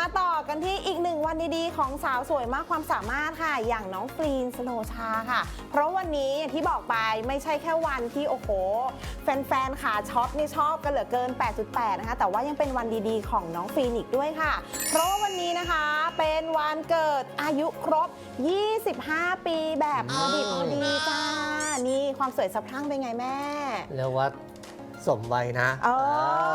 มาต่อกันที่อีกหนึ่งวันดีๆ ของสาวสวยมากความสามารถค่ะ อย่างน้องฟรีนสโลชาค่ะ เพราะวันนี้อย่างที่บอกไปไม่ใช่แค่วันที่โอ้โห แฟนๆขาช็อปนี่ชอบกันเหลือเกิน 8.8 นะคะ แต่ว่ายังเป็นวันดีๆ ของน้องฟรีนอีกด้วยค่ะ เพราะวันนี้นะคะเป็นวันเกิดอายุครบ 25 ปีแบบพอดีพอดีจ้านี่ความสวยสะพรั่งเป็นไงแม่เรียกว่า สมวัยนะเออ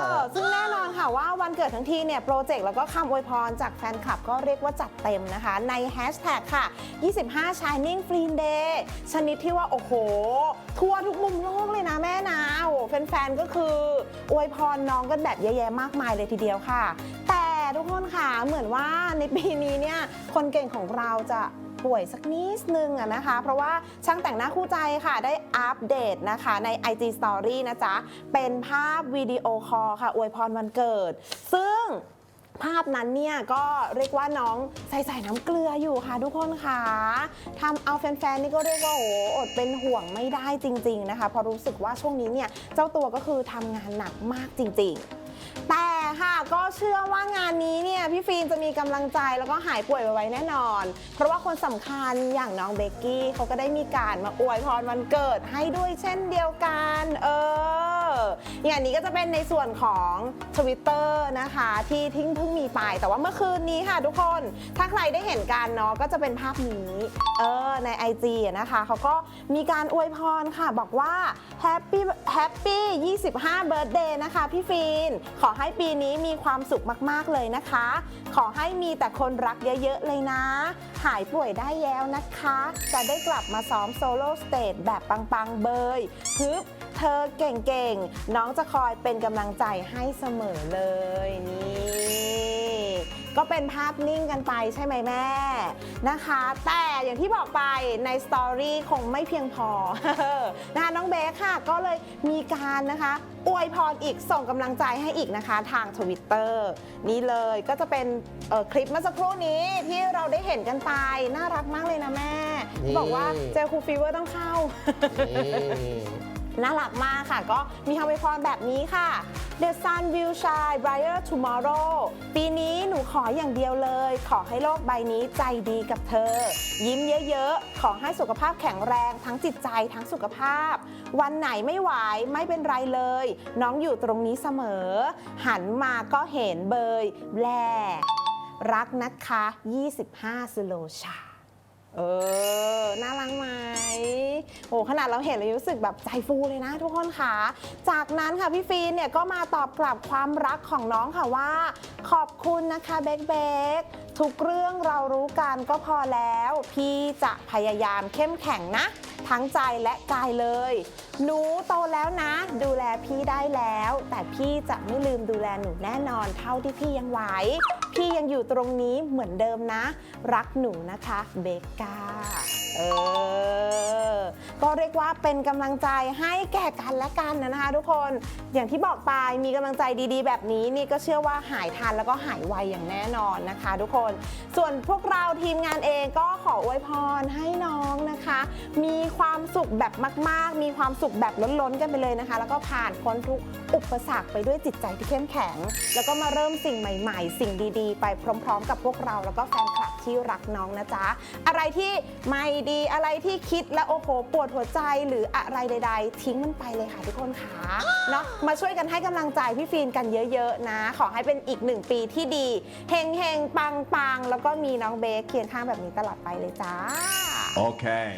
เออซึ่งแน่นอนค่ะว่าวันเกิดทั้งทีเนี่ยโปรเจกต์แล้วก็คำอวยพรจากแฟนคลับก็เรียกว่าจัดเต็มนะคะ ในแฮชแท็กค่ะ 25 Shining Free Day ชนิดที่ว่า โอ้โห ทั่วทุกมุมโลกเลยนะแม่นะโอ้โหแฟนๆ ก็คืออวยพรน้องกันแบบเยอะแยะมากมายเลยทีเดียวค่ะ แต่ทุกคนค่ะเหมือนว่าในปีนี้เนี่ยคนเก่งของเราจะ ป่วยสักนิดนึงอะนะคะ เพราะว่าช่างแต่งหน้าคู่ใจค่ะ ได้อัปเดตนะคะ ใน IG Story นะจ๊ะ เป็นภาพวิดีโอคอลค่ะ อวยพรวันเกิด ซึ่ง ภาพนั้นเนี่ยก็เรียกว่าน้องใส่ใส่น้ำเกลืออยู่ค่ะทุกคนค่ะทำเอาแฟนๆนี่ก็เรียกว่าโอ้โหอดเป็นห่วงไม่ได้จริง ๆนะคะเพราะรู้สึกว่าช่วงนี้เนี่ยเจ้าตัวก็คือทำงานหนักมากจริง ๆแต่ค่ะก็เชื่อว่างานนี้เนี่ยพี่ฟิล์มจะมีกำลังใจแล้วก็หายป่วยไวๆแน่นอน เพราะว่าคนสำคัญอย่างน้องเบกกี้เขาก็ได้มีการมาอวยพรวันเกิดให้ด้วยเช่นเดียวกัน เออ อย่างนี้ก็จะเป็นในส่วนของ Twitter นะคะ ที่ทิ้งเพิ่งมีไป แต่ว่าเมื่อคืนนี้ค่ะทุกคน ถ้าใครได้เห็นกันเนาะก็จะเป็นภาพนี้เออใน IG นะคะเขาก็มีการอวยพรค่ะ บอกว่า Happy Happy 25 Birthday นะคะพี่ฟีนขอให้ปีนี้มีความสุขมากๆเลยนะคะ ขอให้มีแต่คนรักเยอะๆเลยนะ หายป่วยได้แล้วนะคะ จะได้กลับมาซ้อมโซโล่สเตจแบบปังๆเบยฮึบ เธอเก่งๆ น้องจะคอยเป็นกำลังใจให้เสมอเลยนี่ก็เป็นภาพนิ่งกันไปใช่ไหมแม่นะคะ แต่อย่างที่บอกไปในสตอรี่คงไม่เพียงพอนะคะน้องเบคค่ะ ก็เลยมีการนะคะอวยพรอีกส่งกำลังใจให้อีกนะคะ ทาง Twitter นี่เลยก็จะเป็นเอ่อคลิปเมื่อสักครู่นี้ที่เราได้เห็นกันไป น่ารักมากเลยนะแม่ บอกว่าเจอครูฟีเวอร์ต้องเข้า น่ารักมากค่ะ ก็มีคำอวยพรแบบนี้ค่ะ The sun will shine brighter tomorrow ปีนี้หนูขออย่างเดียวเลย ขอให้โลกใบนี้ใจดีกับเธอ ยิ้มเยอะๆ ขอให้สุขภาพแข็งแรงทั้งจิตใจทั้งสุขภาพ วันไหนไม่ไหวไม่เป็นไรเลย น้องอยู่ตรงนี้เสมอ หันมาก็เห็นเบยแลรักนะคะ 25 สโลชา เออ น่ารักไหม โอ้ขนาดเราเห็นเรารู้สึกแบบใจฟูเลยนะทุกคนค่ะจากนั้นค่ะพี่ฟีนเนี่ยก็มาตอบกลับความรักของน้องค่ะว่า ขอบคุณนะคะเบกเบกทุกเรื่องเรารู้กันก็พอแล้ว พี่จะพยายามเข้มแข็งนะ ทั้งใจและกายเลย หนูโตแล้วนะ ดูแลพี่ได้แล้ว แต่พี่จะไม่ลืมดูแลหนูแน่นอนเท่าที่พี่ยังไหวพี่ยังอยู่ตรงนี้เหมือนเดิมนะ รักหนูนะคะเบกกา เรียกว่าเป็นกำลังใจให้แก่กันและกันนะคะ ทุกคนอย่างที่บอกไปมีกำลังใจดีๆ แบบนี้นี่ก็เชื่อว่าหายทันแล้วก็หายไวอย่างแน่นอนนะคะ ทุกคนส่วนพวกเราทีมงานเองก็ขออวยพรให้น้องนะคะ มีความสุขแบบมาก ๆ มีความสุขแบบล้นๆกันไปเลยนะคะ แล้วก็ผ่านพ้นทุกอุปสรรคไปด้วยจิตใจที่เข้มแข็ง แล้วก็มาเริ่มสิ่งใหม่ ๆ สิ่งดีๆ ไปพร้อม ๆ กับพวกเราแล้วก็แฟนคลับ ที่รักน้องนะจ๊ะ อะไรที่ไม่ดีอะไรที่คิดแล้วโอ้โหปวดหัวใจหรืออะไรใด ๆ ทิ้งมันไปเลยค่ะทุกคนค่ะเนาะมาช่วยกันให้กำลังใจพี่ฟีนกันเยอะๆนะ ขอให้เป็นอีกหนึ่งปีที่ดีเฮงเฮงปังปังแล้วก็มีน้องเบคเคียงข้างแบบนี้ตลอดไปเลยจ้า Okay.